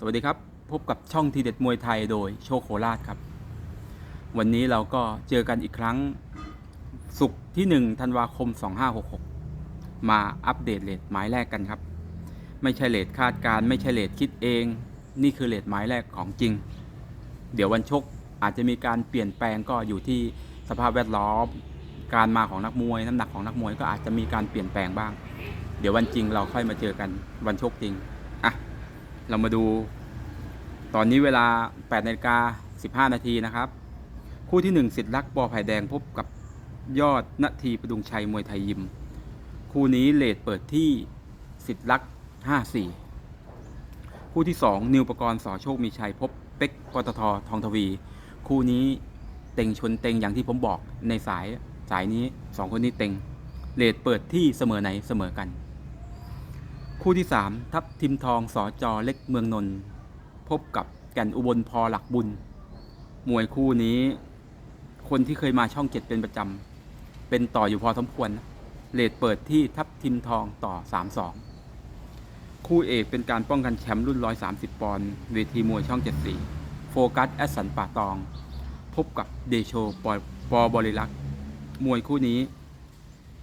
สวัสดีครับ พบกับช่องทีเด็ดมวยไทยโดยโชคโคราชครับ วันนี้เราก็เจอกันอีกครั้งศุกร์ที่ 1 ธันวาคม 2566 มาอัปเดตเลทหมายแรกกันครับ ไม่ใช่เลทคาดการไม่ใช่เลทคิดเอง นี่คือเลทหมายแรกของจริง เดี๋ยววันชกอาจจะมีการเปลี่ยนแปลงก็อยู่ที่สภาพแวดล้อม การมาของนักมวย น้ำหนักของนักมวยก็อาจจะมีการเปลี่ยนแปลงบ้าง เดี๋ยววันจริงเราค่อยมาเจอกันวันชกจริงอะ เรามาดู ตอนนี้เวลา8นาฬิกา15 นาทีนะครับ คู่ที่ 1 สิทธิ์รักปอไผ่แดงพบกับยอดนาทีประดุงชัยมวยไทยยิม คู่นี้เลทเปิดที่สิทธิ์รัก 54 คู่ที่ 2 นิวประกรณ์สอโชคมีชัยพบเป็กปตททองทวี คู่นี้เต็งชนเต็งอย่างที่ผมบอกในสายสายนี้ 2 คนนี้เต็งเลทเปิดที่เสมอไหนเสมอกัน คู่ที่ 3 ทัพทิมทองสอจอเล็กเมืองนนท์พบกับแก่นอุบลพอหลักบุญ มวยคู่นี้ คนที่เคยมาช่องเจ็ดเป็นประจำเป็นต่ออยู่พอสมควรเลดเปิดที่ทับทิมทองต่อ 3-2 คู่เอกเป็นการป้องกันแชมป์รุ่น 130 ปอนด์เวทีมวยช่อง 74 โฟกัสแอสสันป่าตอง พบกับเดโชปอปอบริลักษ์มวยคู่นี้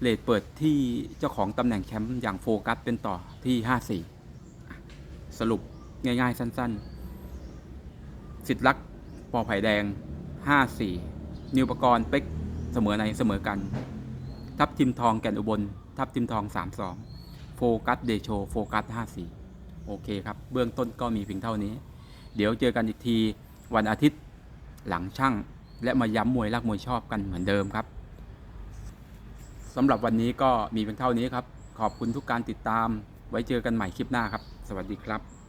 เลดเปิดที่เจ้าของตำแหน่งแชมป์อย่างโฟกัสเป็นต่อที่ 54 สรุปง่ายๆสั้นๆ สิทธิ์รักปอไผ่แดง 54 นิวประกรณ์เป็กเสมอในเสมอกัน ทับทิมทองแก่นอุบล ทับทิมทอง 32 โฟกัสเดโชโฟกัส 54 โอเคครับ เบื้องต้นก็มีเพียงเท่านี้ เดี๋ยวเจอกันอีกทีวันอาทิตย์หลังช่างและมาย้ำมวยรักมวยชอบกันเหมือนเดิมครับ สำหรับวันนี้ก็มีเพียงเท่านี้ครับ ขอบคุณทุกการติดตาม ไว้เจอกันใหม่คลิปหน้าครับ สวัสดีครับ